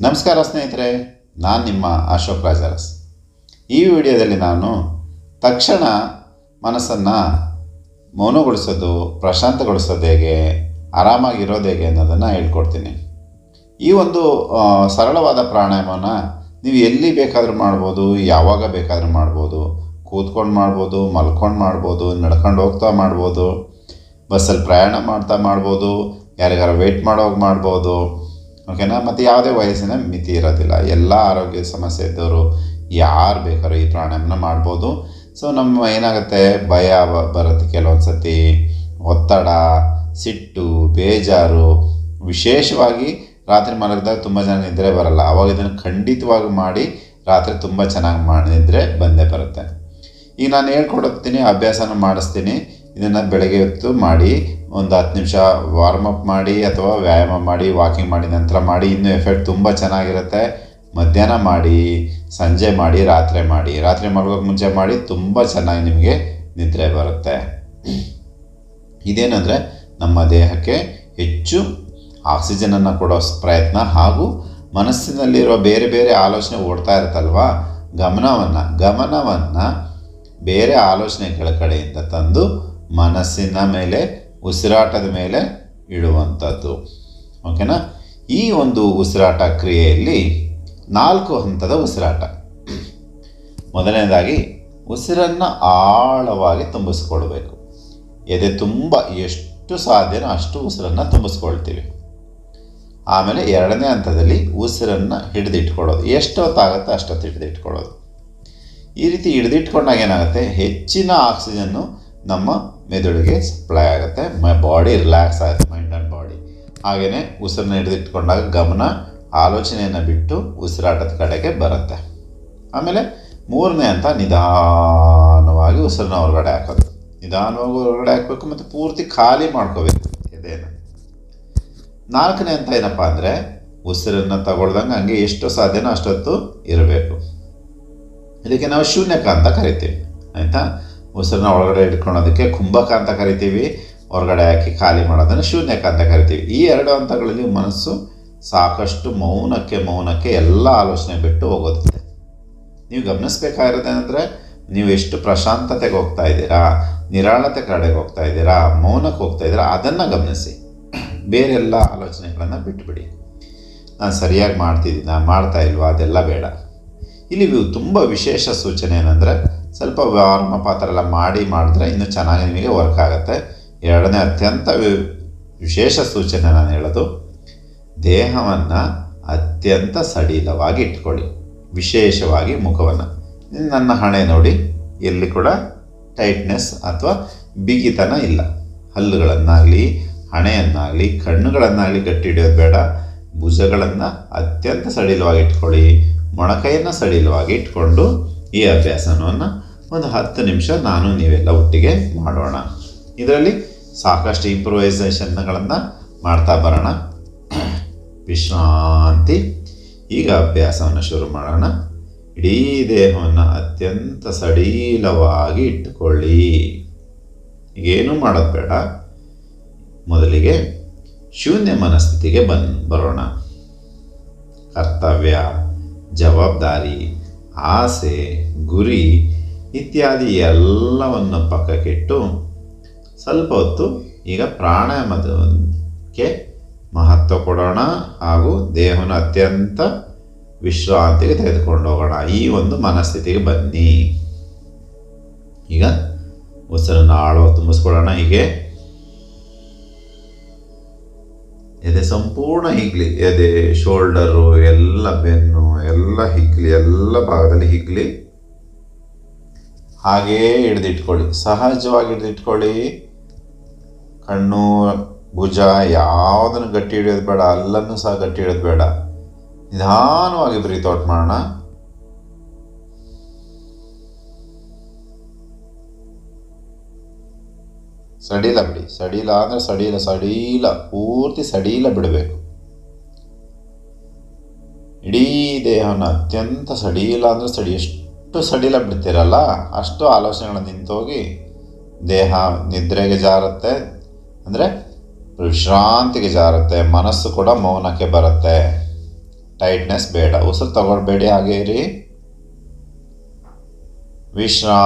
ನಮಸ್ಕಾರ ಸ್ನೇಹಿತರೆ, ನಾನು ನಿಮ್ಮ ಅಶೋಕ್ ರಾಜರಸ್. ಈ ವಿಡಿಯೋದಲ್ಲಿ ನಾನು ತಕ್ಷಣ ಮನಸ್ಸನ್ನು ಮೌನಗೊಳಿಸೋದು, ಪ್ರಶಾಂತಗೊಳಿಸೋದು ಹೇಗೆ, ಆರಾಮಾಗಿರೋದು ಹೇಗೆ ಅನ್ನೋದನ್ನು ಹೇಳ್ಕೊಡ್ತೀನಿ. ಈ ಒಂದು ಸರಳವಾದ ಪ್ರಾಣಾಯಾಮನ ನೀವು ಎಲ್ಲಿ ಬೇಕಾದರೂ ಮಾಡ್ಬೋದು, ಯಾವಾಗ ಬೇಕಾದರೂ ಮಾಡ್ಬೋದು, ಕೂತ್ಕೊಂಡು ಮಾಡ್ಬೋದು, ಮಲ್ಕೊಂಡು ಮಾಡ್ಬೋದು, ನಡ್ಕೊಂಡು ಹೋಗ್ತಾ ಮಾಡ್ಬೋದು, ಬಸ್ಸಲ್ಲಿ ಪ್ರಯಾಣ ಮಾಡ್ತಾ ಮಾಡ್ಬೋದು, ಯಾರಿಗಾರ ವೆಯ್ಟ್ ಮಾಡೋವಾಗ ಮಾಡ್ಬೋದು ಓಕೆನಾ ಮತ್ತು ಯಾವುದೇ ವಯಸ್ಸಿನ ಮಿತಿ ಇರೋದಿಲ್ಲ. ಎಲ್ಲ ಆರೋಗ್ಯ ಸಮಸ್ಯೆ ಇದ್ದವರು ಯಾರು ಬೇಕಾದ್ರೂ ಈ ಪ್ರಾಣಾಯಾಮನ ಮಾಡ್ಬೋದು. ಸೊ ನಮ್ಮ ಏನಾಗುತ್ತೆ? ಭಯ ಬರುತ್ತೆ ಕೆಲವೊಂದು ಸತಿ ಒತ್ತಡ, ಸಿಟ್ಟು, ಬೇಜಾರು. ವಿಶೇಷವಾಗಿ ರಾತ್ರಿ ಮಲಗಿದಾಗ ತುಂಬ ಜನ ನಿದ್ರೆ ಬರಲ್ಲ. ಅವಾಗ ಇದನ್ನು ಖಂಡಿತವಾಗಿ ಮಾಡಿ ರಾತ್ರಿ ತುಂಬ ಚೆನ್ನಾಗಿ ಮಾಡಿದ್ರೆ ಬಂದೇ ಬರುತ್ತೆ. ಈಗ ನಾನು ಹೇಳ್ಕೊಡುತ್ತೀನಿ ಅಭ್ಯಾಸನ ಮಾಡಿಸ್ತೀನಿ. ಇದನ್ನು ಬೆಳಗ್ಗೆ ಹೊತ್ತು ಮಾಡಿ, ಒಂದು ಹತ್ತು ನಿಮಿಷ ವಾರ್ಮ್ ಅಪ್ ಮಾಡಿ ಅಥವಾ ವ್ಯಾಯಾಮ ಮಾಡಿ ವಾಕಿಂಗ್ ಮಾಡಿ, ನಂತರ ಮಾಡಿ, ಇನ್ನೂ ಎಫೆಕ್ಟ್ ತುಂಬ ಚೆನ್ನಾಗಿರುತ್ತೆ. ಮಧ್ಯಾಹ್ನ ಮಾಡಿ, ಸಂಜೆ ಮಾಡಿ, ರಾತ್ರಿ ಮಾಡಿ. ರಾತ್ರಿ ಮಲಗೋಕೆ ಮುಂಚೆ ಮಾಡಿ ತುಂಬ ಚೆನ್ನಾಗಿ ನಿಮಗೆ ನಿದ್ರೆ ಬರುತ್ತೆ. ಇದೇನೆಂದರೆ ನಮ್ಮ ದೇಹಕ್ಕೆ ಹೆಚ್ಚು ಆಕ್ಸಿಜನನ್ನು ಕೊಡೋ ಪ್ರಯತ್ನ ಹಾಗೂ ಮನಸ್ಸಿನಲ್ಲಿರೋ ಬೇರೆ ಬೇರೆ ಆಲೋಚನೆ ಓಡ್ತಾ ಇರುತ್ತಲ್ವಾ? ಗಮನವನ್ನು ಗಮನವನ್ನು ಬೇರೆ ಆಲೋಚನೆಗಳ ಕಡೆಯಿಂದ ತಂದು ಮನಸ್ಸಿನ ಮೇಲೆ, ಉಸಿರಾಟದ ಮೇಲೆ ಇಡುವಂಥದ್ದು. ಓಕೆನಾ ಈ ಒಂದು ಉಸಿರಾಟ ಕ್ರಿಯೆಯಲ್ಲಿ ನಾಲ್ಕು ಹಂತದ ಉಸಿರಾಟ. ಮೊದಲನೇದಾಗಿ, ಉಸಿರನ್ನು ಆಳವಾಗಿ ತುಂಬಿಸ್ಕೊಳ್ಬೇಕು ಎದೆ ತುಂಬ, ಎಷ್ಟು ಸಾಧ್ಯನೋ ಅಷ್ಟು ಉಸಿರನ್ನು ತುಂಬಿಸ್ಕೊಳ್ತೀವಿ. ಆಮೇಲೆ ಎರಡನೇ ಹಂತದಲ್ಲಿ ಉಸಿರನ್ನು ಹಿಡಿದಿಟ್ಕೊಳ್ಳೋದು. ಎಷ್ಟೊತ್ತಾಗುತ್ತೋ ಅಷ್ಟೊತ್ತು ಹಿಡಿದಿಟ್ಕೊಳ್ಳೋದು. ಈ ರೀತಿ ಹಿಡಿದಿಟ್ಕೊಂಡಾಗ ಏನಾಗುತ್ತೆ? ಹೆಚ್ಚಿನ ಆಕ್ಸಿಜನ್ನು ನಮ್ಮ ಮೆದುಳಿಗೆ ಸಪ್ಲೈ ಆಗುತ್ತೆ. ಮೈ ಬಾಡಿ ರಿಲ್ಯಾಕ್ಸ್ ಆಗುತ್ತೆ ಮೈಂಡ್ ಆ್ಯಂಡ್ ಬಾಡಿ ಹಾಗೆಯೇ ಉಸಿರನ್ನ ಹಿಡಿದಿಟ್ಕೊಂಡಾಗ ಗಮನ ಆಲೋಚನೆಯನ್ನು ಬಿಟ್ಟು ಉಸಿರಾಟದ ಕಡೆಗೆ ಬರುತ್ತೆ. ಆಮೇಲೆ ಮೂರನೇ ಅಂತ ನಿಧಾನವಾಗಿ ಉಸಿರನ್ನ ಹೊರಗಡೆ ಹಾಕೋದು. ನಿಧಾನವಾಗಿ ಹೊರಗಡೆ ಹಾಕಬೇಕು ಮತ್ತು ಪೂರ್ತಿ ಖಾಲಿ ಮಾಡ್ಕೋಬೇಕು ಎದೆಯನ್ನು ನಾಲ್ಕನೇ ಅಂತ ಏನಪ್ಪ ಅಂದರೆ ಉಸಿರನ್ನು ತಗೊಳ್ದಂಗೆ ಹಂಗೆ ಎಷ್ಟು ಸಾಧ್ಯನೋ ಅಷ್ಟೊತ್ತು ಇರಬೇಕು. ಇದಕ್ಕೆ ನಾವು ಶೂನ್ಯಕ ಅಂತ ಕರಿತೀವಿ, ಆಯಿತಾ? ಉಸಿರನ್ನ ಒಳಗಡೆ ಇಟ್ಕೊಳೋದಕ್ಕೆ ಕುಂಭಕ ಅಂತ ಕರಿತೀವಿ, ಹೊರಗಡೆ ಹಾಕಿ ಖಾಲಿ ಮಾಡೋದನ್ನು ಶೂನ್ಯಕ ಅಂತ ಕರಿತೀವಿ. ಈ ಎರಡು ಹಂತಗಳಲ್ಲಿ ಮನಸ್ಸು ಸಾಕಷ್ಟು ಮೌನಕ್ಕೆ ಮೌನಕ್ಕೆ ಎಲ್ಲ ಆಲೋಚನೆ ಬಿಟ್ಟು ಹೋಗೋದಿದೆ. ನೀವು ಗಮನಿಸಬೇಕಾಗಿರೋದೇನೆಂದರೆ ನೀವು ಎಷ್ಟು ಪ್ರಶಾಂತತೆಗೆ ಹೋಗ್ತಾ ಇದ್ದೀರಾ, ನಿರಾಳತೆ ಕಡೆಗೆ ಹೋಗ್ತಾ ಇದ್ದೀರಾ, ಮೌನಕ್ಕೆ ಹೋಗ್ತಾ ಇದ್ದೀರಾ, ಅದನ್ನು ಗಮನಿಸಿ. ಬೇರೆಲ್ಲ ಆಲೋಚನೆಗಳನ್ನು ಬಿಟ್ಟುಬಿಡಿ ನಾನು ಸರಿಯಾಗಿ ಮಾಡ್ತಿದ್ದೀನ, ಮಾಡ್ತಾ ಇಲ್ವಾ, ಅದೆಲ್ಲ ಬೇಡ. ಇಲ್ಲಿ ತುಂಬ ವಿಶೇಷ ಸೂಚನೆ ಏನಂದರೆ ಸ್ವಲ್ಪ ವಾರ್ಮ ಪಾತ್ರ ಎಲ್ಲ ಮಾಡಿ ಮಾಡಿದ್ರೆ ಇನ್ನೂ ಚೆನ್ನಾಗಿ ನಿಮಗೆ ವರ್ಕ್ ಆಗುತ್ತೆ. ಎರಡನೇ ಅತ್ಯಂತ ವಿಶೇಷ ಸೂಚನೆ ನಾನು ಹೇಳೋದು, ದೇಹವನ್ನು ಅತ್ಯಂತ ಸಡಿಲವಾಗಿ ಇಟ್ಕೊಳ್ಳಿ. ವಿಶೇಷವಾಗಿ ಮುಖವನ್ನು. ನನ್ನ ಹಣೆ ನೋಡಿ, ಎಲ್ಲಿ ಕೂಡ ಟೈಟ್ನೆಸ್ ಅಥವಾ ಬಿಗಿತನ ಇಲ್ಲ. ಹಲ್ಲುಗಳನ್ನಾಗಲಿ, ಹಣೆಯನ್ನಾಗಲಿ, ಕಣ್ಣುಗಳನ್ನಾಗಲಿ ಗಟ್ಟಿ ಹಿಡಿಯೋದು ಬೇಡ. ಭುಜಗಳನ್ನು ಅತ್ಯಂತ ಸಡಿಲವಾಗಿ ಇಟ್ಕೊಳ್ಳಿ. ಮೊಣಕೈಯನ್ನು ಸಡಿಲವಾಗಿ ಇಟ್ಕೊಂಡು ಈ ಅಭ್ಯಾಸವನ್ನು ಒಂದು ಹತ್ತು ನಿಮಿಷ ನಾನು ನೀವೆಲ್ಲ ಒಟ್ಟಿಗೆ ಮಾಡೋಣ. ಇದರಲ್ಲಿ ಸಾಕಷ್ಟು ಇಂಪ್ರೂವೈಸೇಷನ್ಗಳನ್ನು ಮಾಡ್ತಾ ಬರೋಣ. ವಿಶ್ರಾಂತಿ. ಈಗ ಅಭ್ಯಾಸವನ್ನು ಶುರು ಮಾಡೋಣ. ಇಡೀ ದೇಹವನ್ನು ಅತ್ಯಂತ ಸಡಿಲವಾಗಿ ಇಟ್ಟುಕೊಳ್ಳಿ. ಏನೂ ಮಾಡೋದು ಬೇಡ. ಮೊದಲಿಗೆ ಶೂನ್ಯ ಮನಸ್ಥಿತಿಗೆ ಬನ್, ಬರೋಣ. ಕರ್ತವ್ಯ, ಜವಾಬ್ದಾರಿ, ಆಸೆ ಗುರಿ ಇತ್ಯಾದಿ ಎಲ್ಲವನ್ನು ಪಕ್ಕಕ್ಕಿಟ್ಟು ಸ್ವಲ್ಪ ಹೊತ್ತು ಈಗ ಪ್ರಾಣಾಯಾಮದಕ್ಕೆ ಮಹತ್ವ ಕೊಡೋಣ ಹಾಗೂ ದೇಹವನ್ನು ಅತ್ಯಂತ ವಿಶ್ರಾಂತಿಗೆ ತೆಗೆದುಕೊಂಡು ಹೋಗೋಣ ಈ ಒಂದು ಮನಸ್ಥಿತಿಗೆ ಬನ್ನಿ. ಈಗ ಉಸಿರನ್ನು ಆಳು ತುಂಬಿಸ್ಕೊಡೋಣ ಹೀಗೆ ಎದೆ ಸಂಪೂರ್ಣ ಹಿಗ್ಲಿ, ಎದೆ ಶೋಲ್ಡರು ಎಲ್ಲ ಬೆನ್ನು, ಎಲ್ಲ ಹಿಗ್ಲಿ, ಎಲ್ಲ ಭಾಗದಲ್ಲಿ ಹಿಗ್ಲಿ. ಹಾಗೇ ಹಿಡಿದಿಟ್ಕೊಳ್ಳಿ. ಸಹಜವಾಗಿ ಹಿಡಿದಿಟ್ಕೊಳ್ಳಿ. ಕಣ್ಣು, ಭುಜ ಯಾವುದನ್ನು ಗಟ್ಟಿ ಹಿಡಿಯೋದು ಬೇಡ, ಅಲ್ಲನ್ನು ಸಹ ಗಟ್ಟಿ ಹಿಡಿಯೋದು ಬೇಡ. ನಿಧಾನವಾಗಿ ಬ್ರೀತ್ ಔಟ್ ಮಾಡೋಣ. ಸಡಿಲ ಬಿಡಿ. ಸಡಿಲ ಅಂದರೆ ಸಡಿಲ ಸಡಿಲ, ಪೂರ್ತಿ ಸಡಿಲ ಬಿಡಬೇಕು. ಇಡೀ ದೇಹವನ್ನು ಅತ್ಯಂತ ಸಡಿಲ ಅಂದರೆ ಸಡಿ ಎಷ್ಟು ಸಡಿಲ ಬಿಡ್ತಿರಲ್ಲ, ಅಷ್ಟು ಆಲೋಚನೆಗಳು ನಿಂತೋಗಿ ದೇಹ ನಿದ್ರೆಗೆ ಜಾರುತ್ತೆ, ಅಂದರೆ ವಿಶ್ರಾಂತಿಗೆ ಜಾರುತ್ತೆ, ಮನಸ್ಸು ಕೂಡ ಮೌನಕ್ಕೆ ಬರುತ್ತೆ. ಟೈಟ್ನೆಸ್ ಬೇಡ. ಉಸಿರು ತಗೊಳ್ಬೇಡಿ ಹಾಗೆ ಇರಿ. ವಿಶ್ರಾಂತಿ.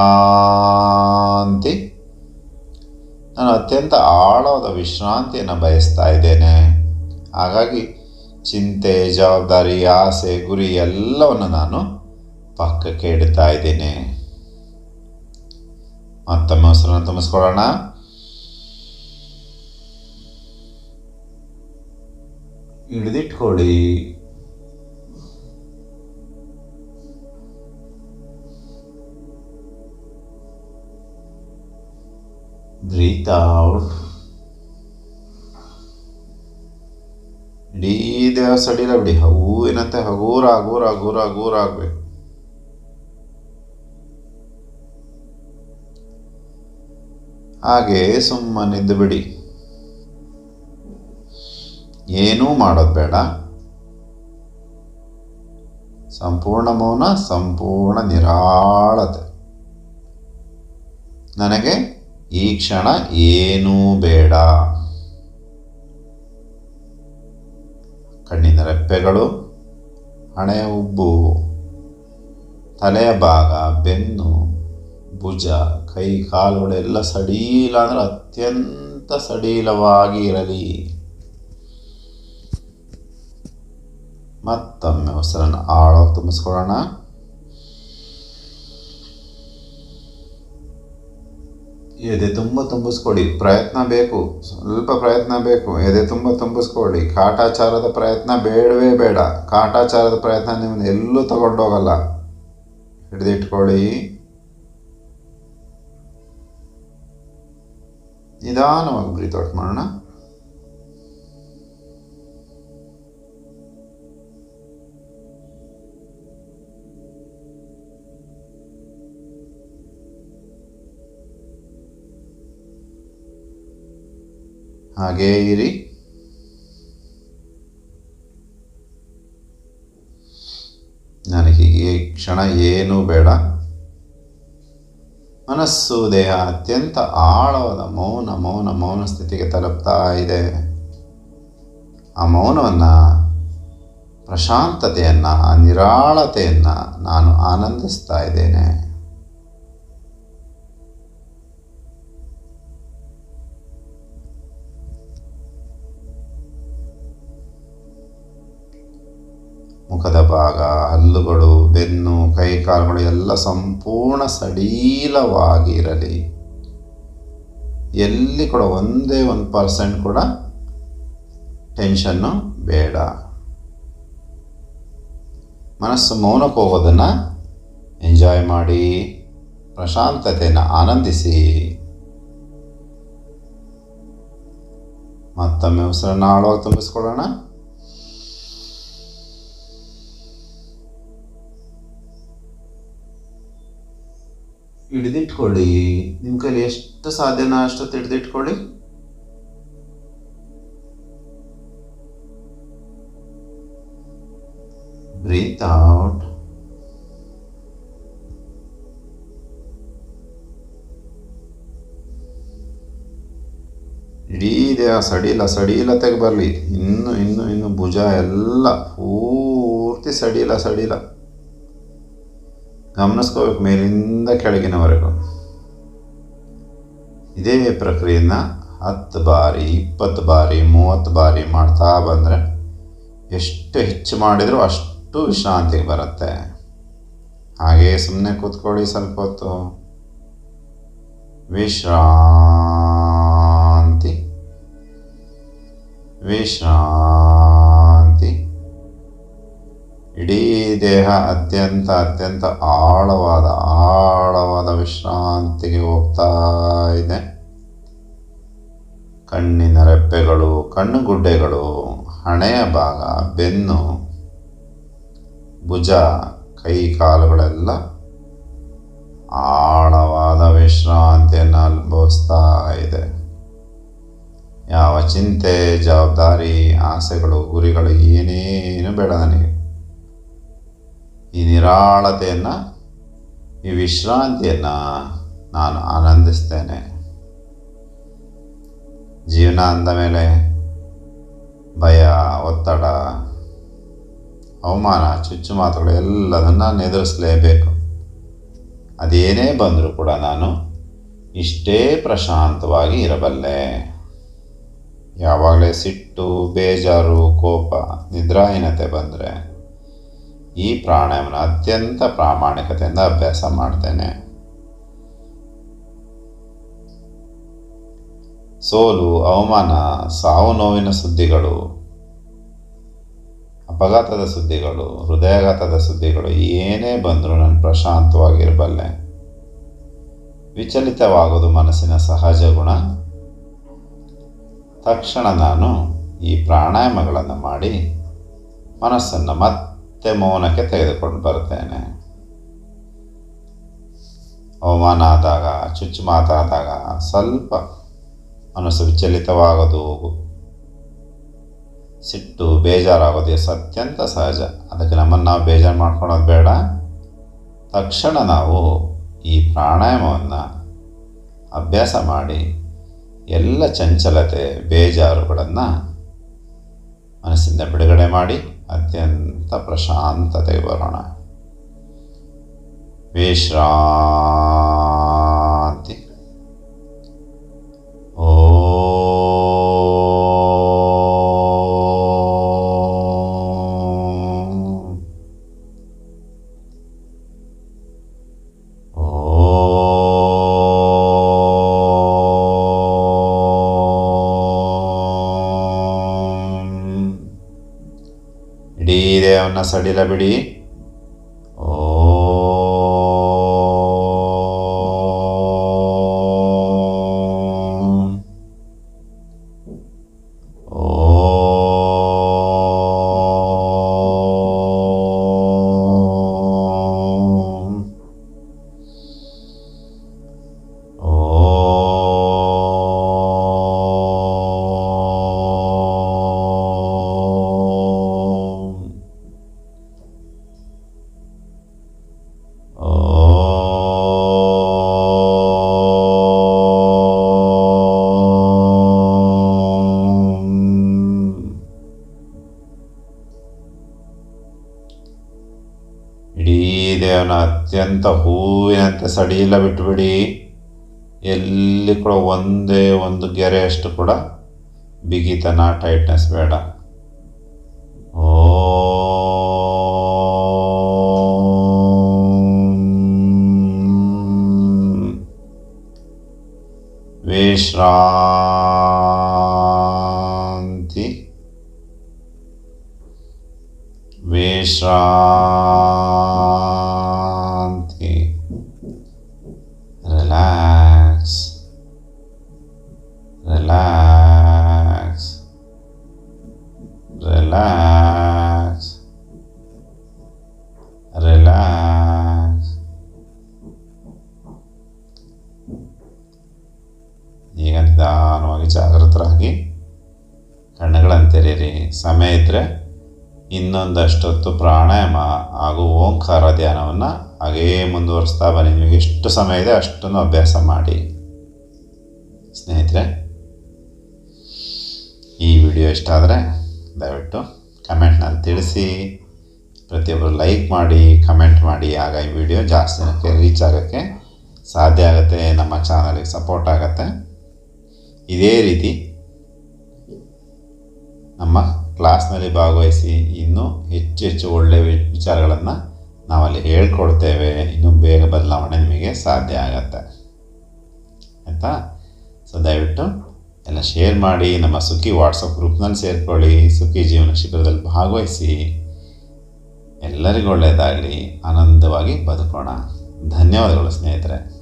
ನಾನು ಅತ್ಯಂತ ಆಳವಾದ ವಿಶ್ರಾಂತಿಯನ್ನು ಬಯಸ್ತಾ ಇದ್ದೇನೆ. ಹಾಗಾಗಿ ಚಿಂತೆ, ಜವಾಬ್ದಾರಿ, ಆಸೆ, ಗುರಿ ಎಲ್ಲವನ್ನು ನಾನು ಪಕ್ಕಕ್ಕೆ ಇಡ್ತಾ ಇದ್ದೀನಿ. ಮತ್ತೊಮ್ಮೆ ಹೆಸರನ್ನು ತುಂಬಿಸ್ಕೊಳ್ಳೋಣ. ಹಿಡಿದಿಟ್ಕೊಳ್ಳಿ. Breathe out. ಇಡೀ ದೇಹ ಸಡಿಲ ಬಿಡಿ. ಹೂವಿನಂತೆ ಹಗೂರ ಹಗೂರ ಹಗೂರ ಹಗೂರ ಆಗಬೇಕು. ಹಾಗೆ ಸುಮ್ಮನಿದ್ದು ಬಿಡಿ. ಏನೂ ಮಾಡೋದು ಬೇಡ. ಸಂಪೂರ್ಣ ಮೌನ, ಸಂಪೂರ್ಣ ನಿರಾಳತೆ. ನನಗೆ ಈ ಕ್ಷಣ ಏನೂ ಬೇಡ. ಕಣ್ಣಿನ ರೆಪ್ಪೆಗಳು, ಹಣೆಯ ಉಬ್ಬು, ತಲೆಯ ಭಾಗ, ಬೆನ್ನು, ಭುಜ ಕೈ ಕಾಲುಗಳೆಲ್ಲ ಸಡೀಲ ಅಂದರೆ ಅತ್ಯಂತ ಸಡೀಲವಾಗಿ ಇರಲಿ. ಮತ್ತೊಮ್ಮೆ ಉಸಿರನ್ನು ಆಳವಾಗಿ ತುಂಬಿಸ್ಕೊಳ್ಳೋಣ. ಎದೆ ತುಂಬ ತುಂಬಿಸ್ಕೊಡಿ. ಪ್ರಯತ್ನ ಬೇಕು. ಸ್ವಲ್ಪ ಪ್ರಯತ್ನ ಬೇಕು. ಎದೆ ತುಂಬ ತುಂಬಿಸ್ಕೊಳ್ಳಿ ಕಾಟಾಚಾರದ ಪ್ರಯತ್ನ ಬೇಡವೇ ಬೇಡ. ಕಾಟಾಚಾರದ ಪ್ರಯತ್ನ ನಿಮ್ಮನ್ನು ಎಲ್ಲೂ ತಗೊಂಡೋಗಲ್ಲ. ಹಿಡಿದಿಟ್ಕೊಳ್ಳಿ. ನಿಧಾನವಾಗಿ ಬ್ರೀತ್ ಔಟ್ ಮಾಡೋಣ. ಹಾಗೇ ಇರಿ. ನನಗೆ ಈ ಕ್ಷಣ ಏನೂ ಬೇಡ. ಮನಸ್ಸು ದೇಹ ಅತ್ಯಂತ ಆಳವಾದ ಮೌನ ಮೌನ ಮೌನ ಸ್ಥಿತಿಗೆ ತಲುಪ್ತಾ ಇದೆ. ಆ ಮೌನವನ್ನು, ಪ್ರಶಾಂತತೆಯನ್ನು ಆ ನಿರಾಳತೆಯನ್ನು ನಾನು ಆನಂದಿಸ್ತಾ ಇದ್ದೇನೆ. ಮುಖದ ಭಾಗ, ಹಲ್ಲುಗಳು, ಬೆನ್ನು ಕೈ ಕಾಲುಗಳು ಎಲ್ಲ ಸಂಪೂರ್ಣ ಸಡಿಲವಾಗಿರಲಿ. ಎಲ್ಲಿ ಕೂಡ ಒಂದೇ ಒಂದು ಪರ್ಸೆಂಟ್ ಕೂಡ ಟೆನ್ಷನ್ನು ಬೇಡ. ಮನಸ್ಸು ಮೌನಕ್ಕೆ ಹೋಗೋದನ್ನು ಎಂಜಾಯ್ ಮಾಡಿ ಪ್ರಶಾಂತತೆಯನ್ನು ಆನಂದಿಸಿ. ಮತ್ತೊಮ್ಮೆ ಉಸಿರನ್ನು ಆಳವಾಗಿ ತುಂಬಿಸ್ಕೊಳ್ಳೋಣ. ಹಿಡಿದಿಟ್ಕೊಳ್ಳಿ. ನಿಮ್ಮ ಕೈಲಿ ಎಷ್ಟು ಸಾಧ್ಯನೋ ಅಷ್ಟೊತ್ತು ಹಿಡಿದಿಟ್ಕೊಳ್ಳಿ. ಬ್ರೀತ್ ಔಟ್ ಇಡೀ ದೇಹ ಸಡಿಲ ತೆಗೆ ಬರಲಿ. ಇನ್ನು ಇನ್ನು ಇನ್ನು ಭುಜ ಎಲ್ಲ ಪೂರ್ತಿ ಸಡಿಲ ಸಡಿಲ. ಗಮನಿಸ್ಕೋಬೇಕು ಮೇಲಿಂದ ಕೆಳಗಿನವರೆಗೂ. ಇದೇ ಪ್ರಕ್ರಿಯೆಯನ್ನು ಹತ್ತು ಬಾರಿ, ಇಪ್ಪತ್ತು ಬಾರಿ, ಮೂವತ್ತು ಬಾರಿ ಮಾಡ್ತಾ ಬಂದರೆ ಎಷ್ಟು ಹೆಚ್ಚು ಮಾಡಿದರೂ ಅಷ್ಟು ವಿಶ್ರಾಂತಿಗೆ ಬರುತ್ತೆ. ಹಾಗೆ ಸುಮ್ಮನೆ ಕೂತ್ಕೊಳ್ಳಿ ಸ್ವಲ್ಪ ಹೊತ್ತು. ವಿಶ್ರಾಂತಿ. ವಿಶ್ರಾಂತಿ. ಇಡೀ ದೇಹ ಅತ್ಯಂತ ಅತ್ಯಂತ ಆಳವಾದ ಆಳವಾದ ವಿಶ್ರಾಂತಿಗೆ ಹೋಗ್ತಾ ಇದೆ. ಕಣ್ಣಿನ ರೆಪ್ಪೆಗಳು, ಕಣ್ಣುಗುಡ್ಡೆಗಳು, ಹಣೆಯ ಭಾಗ, ಬೆನ್ನು, ಭುಜ, ಕೈ, ಕಾಲುಗಳೆಲ್ಲ ಆಳವಾದ ವಿಶ್ರಾಂತಿಯನ್ನು ಅನುಭವಿಸ್ತಾ ಇದೆ. ಯಾವ ಚಿಂತೆ, ಜವಾಬ್ದಾರಿ, ಆಸೆಗಳು, ಗುರಿಗಳು ಏನೇನು ಬೇಡ ನನಗೆ. ಈ ನಿರಾಳತೆಯನ್ನು, ಈ ವಿಶ್ರಾಂತಿಯನ್ನು ನಾನು ಆನಂದಿಸ್ತೇನೆ. ಜೀವನ ಅಂದ ಮೇಲೆ ಭಯ, ಒತ್ತಡ, ಅವಮಾನ, ಚುಚ್ಚು ಮಾತುಗಳು ಎಲ್ಲದನ್ನು ಎದುರಿಸಲೇಬೇಕು. ಅದೇನೇ ಬಂದರೂ ಕೂಡ ನಾನು ಇಷ್ಟೇ ಪ್ರಶಾಂತವಾಗಿ ಇರಬಲ್ಲೆ. ಯಾವಾಗಲೇ ಸಿಟ್ಟು, ಬೇಜಾರು, ಕೋಪ, ನಿದ್ರಾಹೀನತೆ ಬಂದರೆ ಈ ಪ್ರಾಣಾಯಾಮನ ಅತ್ಯಂತ ಪ್ರಾಮಾಣಿಕತೆಯಿಂದ ಅಭ್ಯಾಸ ಮಾಡ್ತೇನೆ. ಸೋಲು, ಅವಮಾನ, ಸಾವು ನೋವಿನ ಸುದ್ದಿಗಳು, ಅಪಘಾತದ ಸುದ್ದಿಗಳು, ಹೃದಯಾಘಾತದ ಸುದ್ದಿಗಳು ಏನೇ ಬಂದರೂ ನಾನು ಪ್ರಶಾಂತವಾಗಿರಬಲ್ಲೆ. ವಿಚಲಿತವಾಗೋದು ಮನಸ್ಸಿನ ಸಹಜ ಗುಣ. ತಕ್ಷಣ ನಾನು ಈ ಪ್ರಾಣಾಯಾಮಗಳನ್ನು ಮಾಡಿ ಮನಸ್ಸನ್ನು ಮತ್ತೆ ಮೌನಕ್ಕೆ ತೆಗೆದುಕೊಂಡು ಬರ್ತೇನೆ ಅವಮಾನ ಆದಾಗ ಚುಚ್ಚು ಮಾತಾದಾಗ ಸ್ವಲ್ಪ ಮನಸ್ಸು ವಿಚಲಿತವಾಗೋದು. ಸಿಟ್ಟು ಬೇಜಾರಾಗೋದು ಎಸ್ ಅತ್ಯಂತ ಸಹಜ. ಅದಕ್ಕೆ ನಮ್ಮನ್ನು ನಾವು ಬೇಜಾರು ಮಾಡ್ಕೊಳೋದು ಬೇಡ. ತಕ್ಷಣ ನಾವು ಈ ಪ್ರಾಣಾಯಾಮವನ್ನು ಅಭ್ಯಾಸ ಮಾಡಿ ಎಲ್ಲ ಚಂಚಲತೆ, ಬೇಜಾರುಗಳನ್ನು ಮನಸ್ಸಿಂದ ಬಿಡುಗಡೆ ಮಾಡಿ ಅತ್ಯಂತ ಪ್ರಶಾಂತತೆಗೆ ಬರೋಣ ವಿಶ್ರಾಂತಿ. ದೇಹವನ್ನು ಸಡಿಲ ಬಿಡಿ. ಅತ್ಯಂತ ಹೂವಿನಂತೆ ಸಡಿಲ ಬಿಟ್ಟುಬಿಡಿ ಎಲ್ಲಿ ಕೂಡ ಒಂದೇ ಒಂದು ಗೆರೆಯಷ್ಟು ಕೂಡ ಬಿಗಿತನ ಟೈಟ್ನೆಸ್ ಬೇಡ. ಓ ವಿಶ್ರಾಂತಿ. ವಿಶ್ರಾಂತಿ. ಸಮಯ ಇದ್ದರೆ ಇನ್ನೊಂದಷ್ಟೊತ್ತು ಪ್ರಾಣಾಯಾಮ ಹಾಗೂ ಓಂಕಾರ ಧ್ಯಾನವನ್ನು ಹಾಗೇ ಮುಂದುವರಿಸ್ತಾ ಬನ್ನಿ. ನಿಮಗೆ ಎಷ್ಟು ಸಮಯ ಇದೆ ಅಷ್ಟನ್ನು ಅಭ್ಯಾಸ ಮಾಡಿ. ಸ್ನೇಹಿತರೆ, ಈ ವಿಡಿಯೋ ಇಷ್ಟ ಆದರೆ ದಯವಿಟ್ಟು ಕಮೆಂಟ್ನಲ್ಲಿ ತಿಳಿಸಿ. ಪ್ರತಿಯೊಬ್ಬರು ಲೈಕ್ ಮಾಡಿ, ಕಮೆಂಟ್ ಮಾಡಿ. ಆಗ ಈ ವಿಡಿಯೋ ಜಾಸ್ತಿ ಜನಕ್ಕೆ ರೀಚ್ ಆಗೋಕ್ಕೆ ಸಾಧ್ಯ ಆಗುತ್ತೆ, ನಮ್ಮ ಚಾನಲಿಗೆ ಸಪೋರ್ಟ್ ಆಗುತ್ತೆ. ಇದೇ ರೀತಿ ಕ್ಲಾಸ್ನಲ್ಲಿ ಭಾಗವಹಿಸಿ ಇನ್ನೂ ಹೆಚ್ಚು ಹೆಚ್ಚು ಒಳ್ಳೆಯ ವಿಚಾರಗಳನ್ನು ನಾವಲ್ಲಿ ಹೇಳ್ಕೊಡ್ತೇವೆ. ಇನ್ನೂ ಬೇಗ ಬದಲಾವಣೆ ನಿಮಗೆ ಸಾಧ್ಯ ಆಗತ್ತೆ. ಆಯಿತಾ? ಸೊ, ದಯವಿಟ್ಟು ಎಲ್ಲ ಶೇರ್ ಮಾಡಿ, ನಮ್ಮ ಸುಖಿ ವಾಟ್ಸಪ್ ಗ್ರೂಪ್ನಲ್ಲಿ ಸೇರಿಕೊಳ್ಳಿ. ಸುಖಿ ಜೀವನ ಶಿಬಿರದಲ್ಲಿ ಭಾಗವಹಿಸಿ. ಎಲ್ಲರಿಗೂ ಒಳ್ಳೆಯದಾಗಲಿ. ಆನಂದವಾಗಿ ಬದುಕೋಣ. ಧನ್ಯವಾದಗಳು ಸ್ನೇಹಿತರೆ.